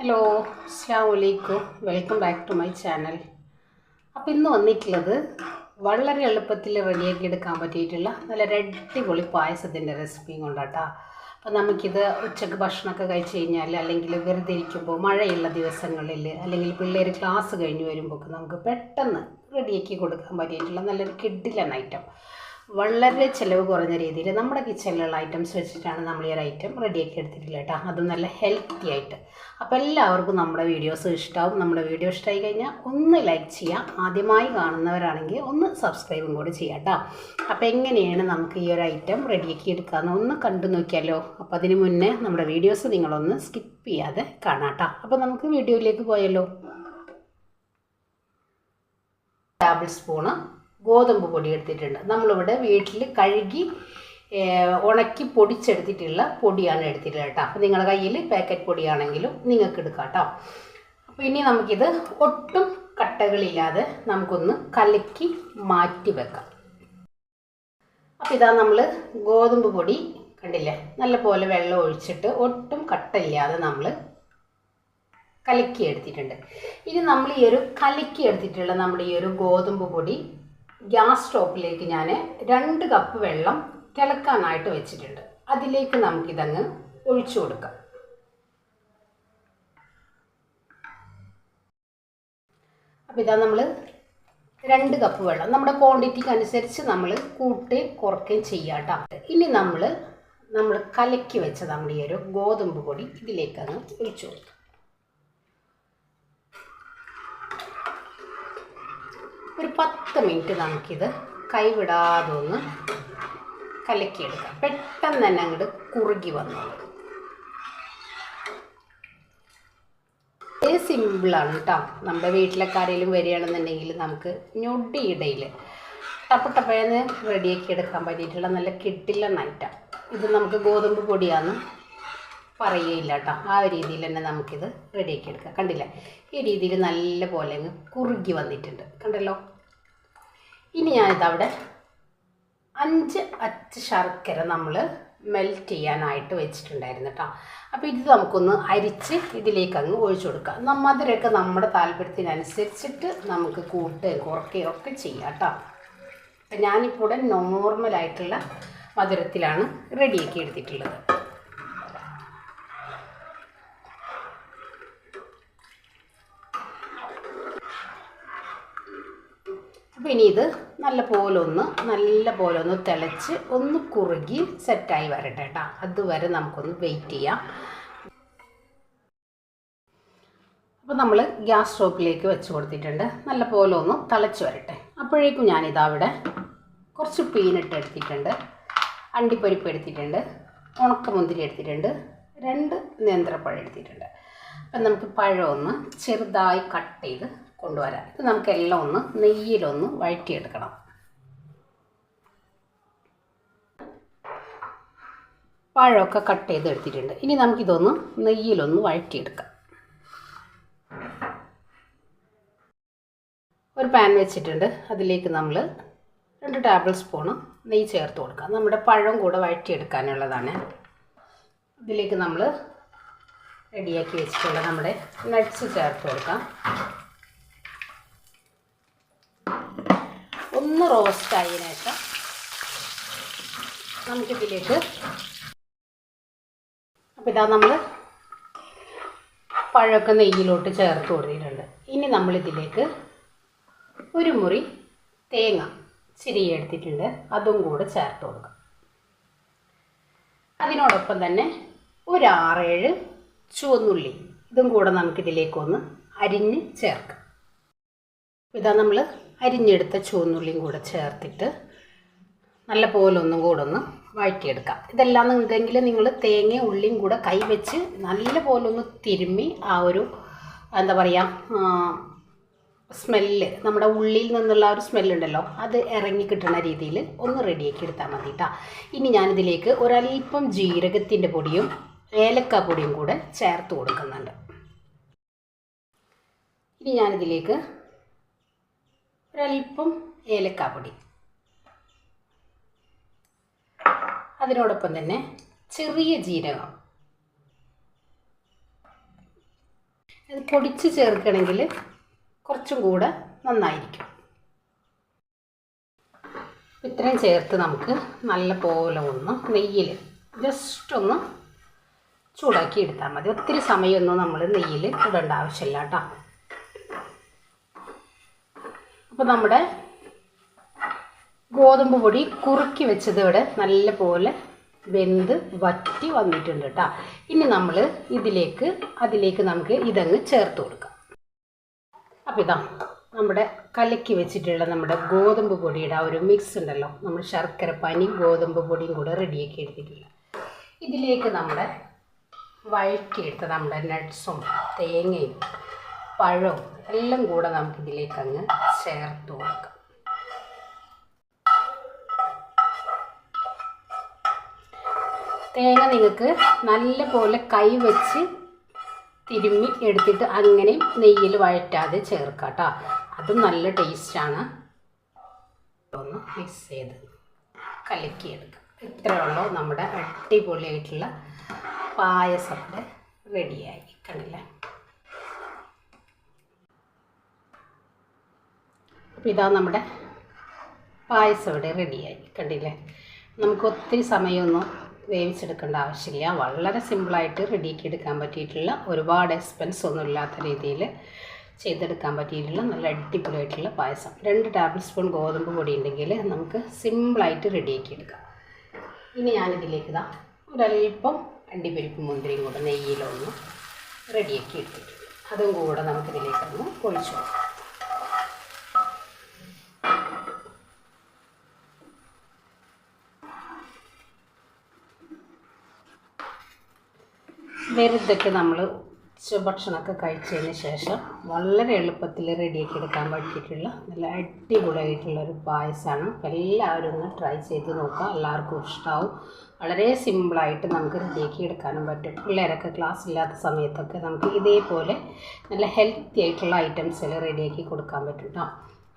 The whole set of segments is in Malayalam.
ഹലോ അസ്സാം വലൈക്കും welcome back to my channel. അപ്പോൾ ഇന്ന് വന്നിട്ടുള്ളത് വളരെ എളുപ്പത്തിൽ റെഡിയാക്കി എടുക്കാൻ പറ്റിയിട്ടുള്ള നല്ല അടിപൊളി പായസത്തിന്റെ റെസിപ്പിയും കൊണ്ടാട്ടാ. അപ്പോൾ നമുക്കിത് ഉച്ചയ്ക്ക് ഭക്ഷണമൊക്കെ കഴിച്ച് കഴിഞ്ഞാൽ അല്ലെങ്കിൽ വെറുതെ ഇരിക്കുമ്പോൾ മഴയുള്ള ദിവസങ്ങളിൽ അല്ലെങ്കിൽ പിള്ളേർ ക്ലാസ് കഴിഞ്ഞ് വരുമ്പോൾ നമുക്ക് പെട്ടെന്ന് റെഡിയാക്കി കൊടുക്കാൻ പറ്റിയിട്ടുള്ള നല്ലൊരു കിഡിലൻ ഐറ്റം. വളരെ ചിലവ് കുറഞ്ഞ രീതിയിൽ നമ്മുടെ കിച്ചണിലുള്ള ഐറ്റംസ് വെച്ചിട്ടാണ് നമ്മൾ ഈ ഒരു ഐറ്റം റെഡിയാക്കി എടുത്തിട്ടുള്ളത് കേട്ടോ. അതും നല്ല ഹെൽത്തി ആയിട്ട്. അപ്പോൾ എല്ലാവർക്കും നമ്മുടെ വീഡിയോസ് ഇഷ്ടമാവും നമ്മുടെ വീഡിയോ ഇഷ്ടമായി കഴിഞ്ഞാൽ ഒന്ന് ലൈക്ക് ചെയ്യാം. ആദ്യമായി കാണുന്നവരാണെങ്കിൽ ഒന്ന് സബ്സ്ക്രൈബും കൂടി ചെയ്യാം കേട്ടോ. അപ്പോൾ എങ്ങനെയാണ് നമുക്ക് ഈ ഒരു ഐറ്റം റെഡിയാക്കി എടുക്കാമെന്ന് ഒന്ന് കണ്ടു നോക്കിയാലോ. അപ്പോൾ അതിന് മുന്നേ നമ്മുടെ വീഡിയോസ് നിങ്ങളൊന്ന് സ്കിപ്പ് ചെയ്യാതെ കാണാം കേട്ടോ. അപ്പോൾ നമുക്ക് വീഡിയോയിലേക്ക് പോയല്ലോ ടേബിൾ സ്പൂണ് ഗോതമ്പ് പൊടി എടുത്തിട്ടുണ്ട് നമ്മളിവിടെ വീട്ടിൽ കഴുകി ഉണക്കി പൊടിച്ചെടുത്തിട്ടുള്ള പൊടിയാണ് എടുത്തിട്ടുള്ളത് കേട്ടോ. അപ്പോൾ നിങ്ങളുടെ കയ്യിൽ പാക്കറ്റ് പൊടിയാണെങ്കിലും നിങ്ങൾക്ക് എടുക്കാം കേട്ടോ. അപ്പോൾ ഇനി നമുക്കിത് ഒട്ടും കട്ടകളില്ലാതെ നമുക്കൊന്ന് കലക്കി മാറ്റി വെക്കാം. അപ്പോൾ ഇതാ നമ്മൾ ഗോതമ്പ് പൊടി കണ്ടില്ലേ? നല്ല പോലെ വെള്ളം ഒഴിച്ചിട്ട് ഒട്ടും കട്ടയില്ലാതെ നമ്മൾ കലക്കി എടുത്തിട്ടുണ്ട് ഇനി നമ്മൾ ഈ ഒരു കലക്കി എടുത്തിട്ടുള്ള നമ്മുടെ ഈ ഒരു ഗോതമ്പ് പൊടി ഗ്യാസ് സ്റ്റോപ്പിലേക്ക് ഞാൻ രണ്ട് കപ്പ് വെള്ളം തിളക്കാനായിട്ട് വെച്ചിട്ടുണ്ട്. അതിലേക്ക് നമുക്കിതങ്ങ് ഒഴിച്ചു കൊടുക്കാം. അപ്പോൾ ഇതാ നമ്മൾ രണ്ട് കപ്പ് വെള്ളം. നമ്മുടെ ക്വാണ്ടിറ്റിക്ക് അനുസരിച്ച് നമ്മൾ കൂട്ടുകയും കുറയ്ക്കുകയും ചെയ്യാം കേട്ടോ ഇനി നമ്മൾ നമ്മൾ കലക്കി വെച്ച നമ്മുടെ ഈ ഒരു ഗോതമ്പ് പൊടി ഇതിലേക്ക് അങ്ങ് ഒഴിച്ചു കൊടുക്കും ഒരു പത്ത് മിനിറ്റ് നമുക്കിത് കൈവിടാതെ ഒന്ന് കലക്കിയെടുക്കാം. പെട്ടെന്ന് തന്നെ അങ്ങോട്ട് കുറുകി വന്നോളൂ ഇത് സിമ്പിളാണ് കേട്ടോ നമ്മുടെ വീട്ടിലൊക്കെ ആരെങ്കിലും വരികയാണെന്നുണ്ടെങ്കിൽ നമുക്ക് ഞൊടിയിടയിൽ ടപ്പ് ടപ്പേന്ന് റെഡിയാക്കി എടുക്കാൻ പറ്റിയിട്ടുള്ള നല്ല കിട്ടില്ല നൈറ്റാണ് ഇത് നമുക്ക് ഗോതമ്പ് പൊടിയാന്ന് പറയുകയില്ല കേട്ടോ ആ ഒരു രീതിയിൽ തന്നെ നമുക്കിത് റെഡിയാക്കി എടുക്കാം. കണ്ടില്ലേ? ഈ രീതിയിൽ നല്ല പോലെ കുറുകി വന്നിട്ടുണ്ട്. കണ്ടല്ലോ? ഇനി ഞാനിതവിടെ അഞ്ച് അച്ച് ശർക്കര നമ്മൾ മെൽറ്റ് ചെയ്യാനായിട്ട് വെച്ചിട്ടുണ്ടായിരുന്നു കേട്ടോ അപ്പോൾ ഇത് നമുക്കൊന്ന് അരിച്ച് ഇതിലേക്ക് അങ്ങ് ഒഴിച്ചു കൊടുക്കാം. ന- മധുരമൊക്കെ നമ്മുടെ താല്പര്യത്തിനനുസരിച്ചിട്ട് നമുക്ക് കൂട്ടുകയും കുറയ്ക്കുകയും ഒക്കെ ചെയ്യാം കേട്ടോ അപ്പം ഞാനിപ്പോൾ നോർമലായിട്ടുള്ള മധുരത്തിലാണ് റെഡിയാക്കി എടുത്തിട്ടുള്ളത്. അപ്പോൾ ഇനി ഇത് നല്ല പോലെ ഒന്ന് നല്ല പോലെ ഒന്ന് തിളച്ച് ഒന്ന് കുറുകി സെറ്റായി വരട്ടെ കേട്ടോ അതുവരെ നമുക്കൊന്ന് വെയിറ്റ് ചെയ്യാം. അപ്പോൾ നമ്മൾ ഗ്യാസ് സ്റ്റോപ്പിലേക്ക് വെച്ച് കൊടുത്തിട്ടുണ്ട്. നല്ല പോലെ ഒന്ന് തിളച്ച് വരട്ടെ. അപ്പോഴേക്കും ഞാനിതാ അവിടെ കുറച്ച് പീനട്ട് എടുത്തിട്ടുണ്ട്. അണ്ടിപ്പരിപ്പ് എടുത്തിട്ടുണ്ട്. ഉണക്കമുന്തിരി എടുത്തിട്ടുണ്ട്. രണ്ട് നേന്ത്രപ്പഴം എടുത്തിട്ടുണ്ട്. അപ്പം നമുക്ക് പഴം ഒന്ന് ചെറുതായി കട്ട് ചെയ്ത് കൊണ്ടുവരാം ഇത് നമുക്കെല്ലാം ഒന്ന് നെയ്യിലൊന്ന് വഴറ്റിയെടുക്കണം. പഴമൊക്കെ കട്ട് ചെയ്ത് എടുത്തിട്ടുണ്ട് ഇനി നമുക്കിതൊന്ന് നെയ്യിലൊന്ന് വഴറ്റിയെടുക്കാം. ഒരു പാൻ വെച്ചിട്ടുണ്ട്. അതിലേക്ക് നമ്മൾ രണ്ട് ടേബിൾ സ്പൂണ് നെയ്യ് ചേർത്ത് കൊടുക്കാം. നമ്മുടെ പഴം കൂടെ വഴറ്റിയെടുക്കാനുള്ളതാണ്. ഇതിലേക്ക് നമ്മൾ റെഡിയാക്കി വെച്ചിട്ടുള്ള നമ്മുടെ നട്ട്സ് ചേർത്ത് കൊടുക്കാം. ഒന്ന് റോസ്റ്റ് ആയതിനു ശേഷം നമുക്കിതിലേക്ക് അപ്പോൾ ഇതാ നമ്മൾ പഴമൊക്കെ നെയ്യിലോട്ട് ചേർത്ത് കൊടുത്തിട്ടുണ്ട്. ഇനി നമ്മളിതിലേക്ക് ഒരു മുറി തേങ്ങ ചിരിയെടുത്തിട്ടുണ്ട് അതും കൂടെ ചേർത്ത് കൊടുക്കാം. അതിനോടൊപ്പം തന്നെ ഒരു ചുവന്നുള്ളി ഇതും കൂടെ നമുക്കിതിലേക്കൊന്ന് അരിഞ്ഞ് ചേർക്കാം. ഇതാ നമ്മൾ അരിഞ്ഞെടുത്ത ചുവന്നുള്ളിയും കൂടെ ചേർത്തിട്ട് നല്ല പോലെ ഒന്നും കൂടെ ഒന്ന് വഴറ്റിയെടുക്കാം. ഇതെല്ലാം ഉണ്ടെങ്കിൽ നിങ്ങൾ തേങ്ങയും ഉള്ളിയും കൂടെ കൈവച്ച് നല്ല പോലെ ഒന്ന് തിരുമ്മി ആ ഒരു എന്താ പറയുക സ്മെല്ല് നമ്മുടെ ഉള്ളിയിൽ നിന്നുള്ള ഒരു സ്മെല്ലുണ്ടല്ലോ അത് ഇറങ്ങി കിട്ടുന്ന രീതിയിൽ ഒന്ന് റെഡിയാക്കി എടുത്താൽ മതി കേട്ടോ ഇനി ഞാനിതിലേക്ക് ഒരല്പം ജീരകത്തിന്റെ പൊടിയും ഏലക്ക പൊടിയും കൂടെ ചേർത്ത് കൊടുക്കുന്നുണ്ട്. ഇനി ഞാനിതിലേക്ക് ഒരല്പം ഏലക്കാപ്പൊടി. അതിനോടൊപ്പം തന്നെ ചെറിയ ജീരകം. അത് പൊടിച്ച് ചേർക്കണമെങ്കിൽ കുറച്ചും കൂടെ നന്നായിരിക്കും. ഇത്രയും ചേർത്ത് നമുക്ക് നല്ല പോലെ ഒന്ന് നെയ്യിൽ ജസ്റ്റ് ഒന്ന് ചൂടാക്കി എടുത്താൽ മതി. ഒത്തിരി സമയമൊന്നും നമ്മൾ നെയ്യിൽ ഇടേണ്ട ആവശ്യമില്ല കേട്ടോ. അപ്പോൾ നമ്മുടെ ഗോതമ്പ് പൊടി കുറുക്കി വെച്ചത് ഇവിടെ നല്ല പോലെ വെന്ത് വറ്റി വന്നിട്ടുണ്ട് കേട്ടോ. ഇനി നമ്മൾ ഇതിലേക്ക് അതിലേക്ക് നമുക്ക് ഇതങ്ങ് ചേർത്ത് കൊടുക്കാം. അപ്പോൾ ഇതാ നമ്മുടെ കലക്കി വെച്ചിട്ടുള്ള നമ്മുടെ ഗോതമ്പ് പൊടിയുടെ ആ ഒരു മിക്സ് ഉണ്ടല്ലോ. നമ്മൾ ശർക്കര പനി ഗോതമ്പ് പൊടിയും കൂടെ റെഡിയാക്കി എടുത്തിട്ടില്ല ഇതിലേക്ക് നമ്മുടെ വഴക്കിയെടുത്ത നമ്മുടെ നട്ട്സും തേങ്ങയും പഴവും എല്ലാം കൂടെ നമുക്ക് ഇതിലേക്ക് അങ്ങ് ചേർത്ത് കൊടുക്കാം. തേങ്ങ നിങ്ങൾക്ക് നല്ല പോലെ കൈ വെച്ച് തിരുമ്മി എടുത്തിട്ട് അങ്ങനെ നെയ്യിൽ വഴറ്റാതെ ചേർക്കാം കേട്ടോ അതും നല്ല ടേസ്റ്റാണ്. ഒന്ന് മിക്സ് ചെയ്ത് കലക്കിയെടുക്കാം. ഇത്രയേ ഉള്ളൂ നമ്മുടെ അടിപൊളിയായിട്ടുള്ള പായസം റെഡിയായി. കണ്ടില്ലേ? അപ്പോൾ ഇതാ നമ്മുടെ പായസം ഇവിടെ റെഡിയായി. കണ്ടില്ലേ? നമുക്ക് ഒത്തിരി സമയമൊന്നും വേവിച്ചെടുക്കേണ്ട ആവശ്യമില്ല. വളരെ സിമ്പിളായിട്ട് റെഡിയാക്കി എടുക്കാൻ പറ്റിയിട്ടുള്ള ഒരുപാട് എക്സ്പെൻസ് ഒന്നും ഇല്ലാത്ത രീതിയിൽ ചെയ്തെടുക്കാൻ പറ്റിയിട്ടുള്ള നല്ല അടിപൊളിയായിട്ടുള്ള പായസം. രണ്ട് ടേബിൾ സ്പൂൺ ഗോതമ്പ് പൊടി ഉണ്ടെങ്കിൽ നമുക്ക് സിമ്പിളായിട്ട് റെഡിയാക്കി എടുക്കാം. ഇനി ഞാനിതിലേക്ക് ഇതാ ഒരല്പം അണ്ടിപ്പരിപ്പ് മുന്തിരിയും കൂടെ നെയ്യിലൊന്ന് റെഡിയാക്കി എടുത്തിട്ടുണ്ട്. അതും കൂടെ നമുക്കിതിലേക്കൊന്ന് ഒഴിച്ചു കൊടുക്കാം. വെറുതൊക്കെ നമ്മൾ ഭക്ഷണമൊക്കെ കഴിച്ചതിന് ശേഷം വളരെ എളുപ്പത്തിൽ റെഡിയാക്കി എടുക്കാൻ പറ്റിയിട്ടുള്ള നല്ല അടിപൊളിയായിട്ടുള്ള ഒരു പായസമാണ് എല്ലാവരും ഒന്ന് ട്രൈ ചെയ്ത് നോക്കുക. എല്ലാവർക്കും ഇഷ്ടമാവും വളരെ സിമ്പിളായിട്ട് നമുക്ക് റെഡിയാക്കി എടുക്കാനും പറ്റും. പിള്ളേരൊക്കെ ക്ലാസ് ഇല്ലാത്ത സമയത്തൊക്കെ നമുക്ക് ഇതേപോലെ നല്ല ഹെൽത്തി ആയിട്ടുള്ള ഐറ്റംസിൽ റെഡിയാക്കി കൊടുക്കാൻ പറ്റും കേട്ടോ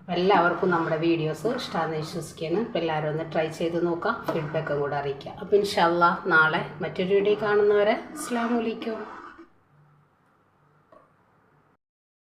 അപ്പോൾ എല്ലാവർക്കും നമ്മുടെ വീഡിയോസ് ഇഷ്ടമാണെന്ന് അപ്പോൾ എല്ലാവരും ഒന്ന് ട്രൈ ചെയ്ത് നോക്കാം. ഫീഡ്ബാക്കും കൂടെ അറിയിക്കുക അപ്പോൾ ഇൻഷാല്ല നാളെ മറ്റൊരു വീഡിയോ കാണുന്നവരെ അസ്സാം വലൈക്കും